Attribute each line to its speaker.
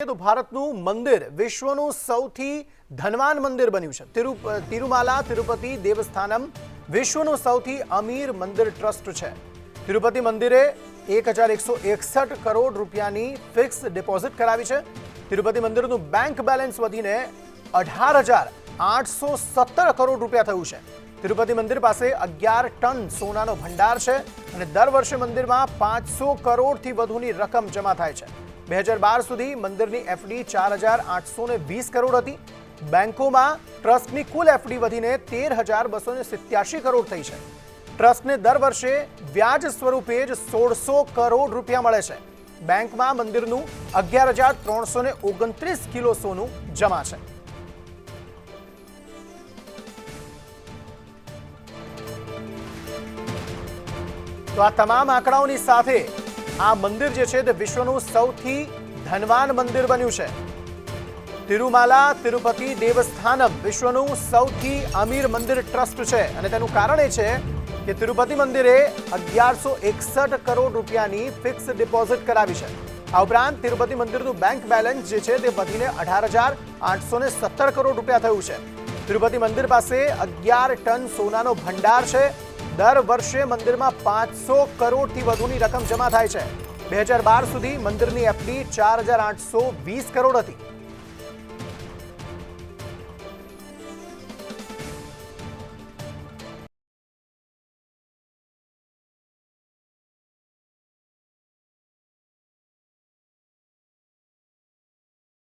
Speaker 1: તો ભારતનું મંદિર વિશ્વનું સૌથી ધનવાન મંદિર બન્યું છે. તિરુ તિરુમાલા, તિરુપતિ દેવસ્થાનમ વિશ્વનું સૌથી અમીર મંદિર ટ્રસ્ટ છે. તિરુપતિ મંદિરે એક હજાર એકસો એકસઠ કરોડ રૂપિયાની ફિક્સ ડિપોઝિટ કરાવી છે. તિરુપતિ મંદિરનું બેંક બેલેન્સ વધીને અઢાર હજાર આઠસો સત્તર કરોડ રૂપિયા થયું છે. તિરુપતિ મંદિર પાસે અગિયાર ટન સોનાનો ભંડાર છે અને દર વર્ષે મંદિરમાં પાંચસો કરોડથી વધુની રકમ જમા થાય છે. બે હજાર બાર સુધી મંદિરની એફડી ચાર હજાર આઠસો વીસ કરોડ હતી. બેંકોમાં ટ્રસ્ટની કુલ એફડી વધીને તેર હજાર બસો સિત્યાસી કરોડ થઈ છે. ટ્રસ્ટને દર વર્ષે વ્યાજ સ્વરૂપે જ સોળસો કરોડ રૂપિયા મળે છે. બેંકમાં મંદિરનું અગિયાર હજાર ત્રણસો ઓગણત્રીસ કિલો સોનું જમા છે. તો આ તમામ આંકડાઓની સાથે આ મંદિર જે છે તે વિશ્વનું સૌથી ધનવાન મંદિર બન્યું છે. તિરુમાલા, તિરુપતિ દેવસ્થાનમ વિશ્વનું સૌથી અમીર મંદિર ટ્રસ્ટ છે અને તેનું કારણ એ છે કે તિરુપતિ મંદિરે અગિયારસો એકસઠ કરોડ રૂપિયાની ફિક્સ ડિપોઝિટ કરાવી છે. આ ઉપરાંત તિરુપતિ મંદિરનું બેંક બેલેન્સ જે છે તે વધીને અઢાર હજાર આઠસો સત્તર કરોડ રૂપિયા થયું છે. તિરુપતિ મંદિર પાસે અગિયાર ટન સોનાનો ભંડાર છે દર વર્ષે મંદિરમાં પાંચસો કરોડથી વધુની રકમ જમા થાય છે. બે હજાર બાર સુધી મંદિરની એફડી ચાર હજાર આઠસો વીસ કરોડ હતી.